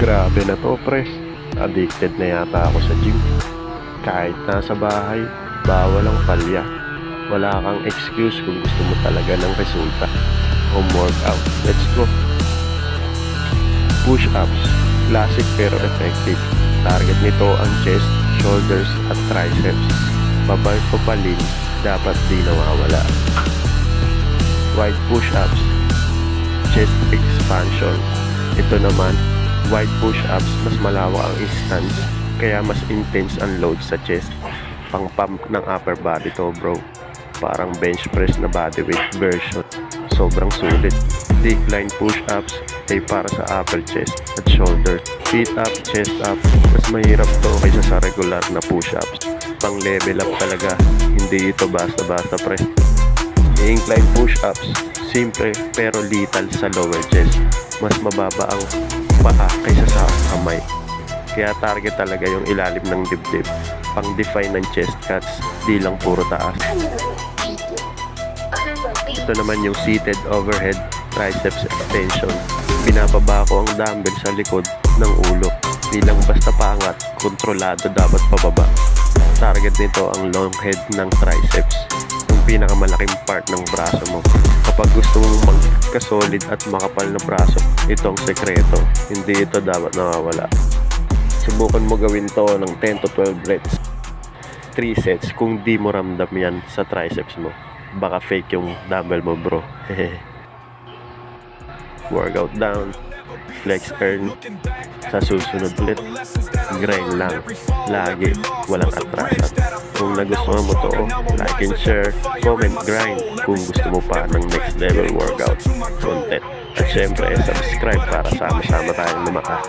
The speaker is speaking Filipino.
Grabe na to pre. Addicted na yata ako sa gym. Kahit nasa bahay, bawal ang palya. Wala kang excuse kung gusto mo talaga ng resulta. Home workout. Let's go. Push-ups. Classic pero effective. Target nito ang chest, shoulders at triceps. Babay papalin, dapat di nawawala. Wide push-ups. Chest expansion. Ito naman, wide push-ups, mas malawak ang stance, kaya mas intense ang load sa chest. Pang pump ng upper body to bro. Parang bench press na bodyweight version. Sobrang sulit. Decline push-ups ay para sa upper chest at shoulder. Feet up, chest up. Mas mahirap to kaysa sa regular na push-ups. Pang level up talaga. Hindi ito basta-basta pre. Incline push-ups. Simple pero lethal sa lower chest. Mas mababa ang paa kaysa sa kamay. Kaya target talaga yung ilalim ng dibdib. Pang define ng chest cuts, di lang puro taas. Ito naman yung seated overhead triceps extension. Binababa ko ang dumbbell sa likod ng ulo. Di lang basta paangat, kontrolado dapat pababa. Target nito ang long head ng triceps, yung pinakamalaking part ng braso mo. Kapag gusto mong magka-solid at makapal na braso, ito ang sekreto. Hindi ito dapat nawawala. Subukan mo gawin to ng 10 to 12 reps. 3 sets kung di mo ramdam yan sa triceps mo. Baka fake yung dumbbell mo bro. Workout down. Flex earn. Sa susunod ulit. Grind lang. Lagi. Walang atras. At kung nagustuhan mo to, like and share, comment, grind kung gusto mo pa ng next level workout content. At syempre, subscribe para sama-sama tayong lumakas.